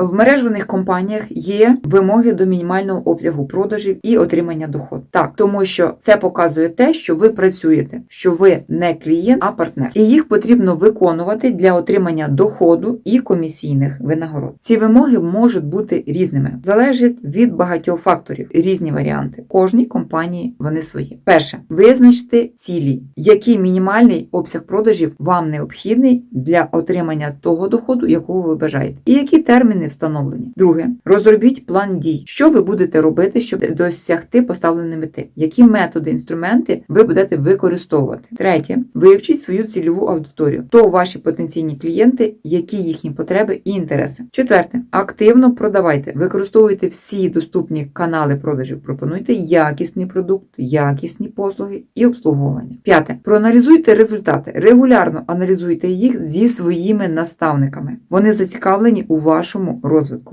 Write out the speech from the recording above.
В мережевих компаніях є вимоги до мінімального обсягу продажів і отримання доходу. Так, тому що це показує те, що ви працюєте, що ви не клієнт, а партнер, і їх потрібно виконувати для отримання доходу і комісійних винагород. Ці вимоги можуть бути різними, залежить від багатьох факторів, різні варіанти. Кожній компанії вони свої. Перше, визначте цілі, який мінімальний обсяг продажів вам необхідний для отримання того доходу, якого ви бажаєте, і які терміни встановлені. Друге, розробіть план дій, що ви будете робити, щоб досягти поставленої мети, які методи, інструменти ви будете використовувати. Третє, вивчіть свою цільову аудиторію, хто ваші потенційні клієнти, які їхні потреби і інтереси. Четверте, активно продавайте, використовуйте всі доступні канали продажів, пропонуйте якісний продукт, якісні послуги і обслуговування. П'яте, проаналізуйте результати, регулярно аналізуйте їх зі своїми наставниками. Вони зацікавлені у вашому розвитку.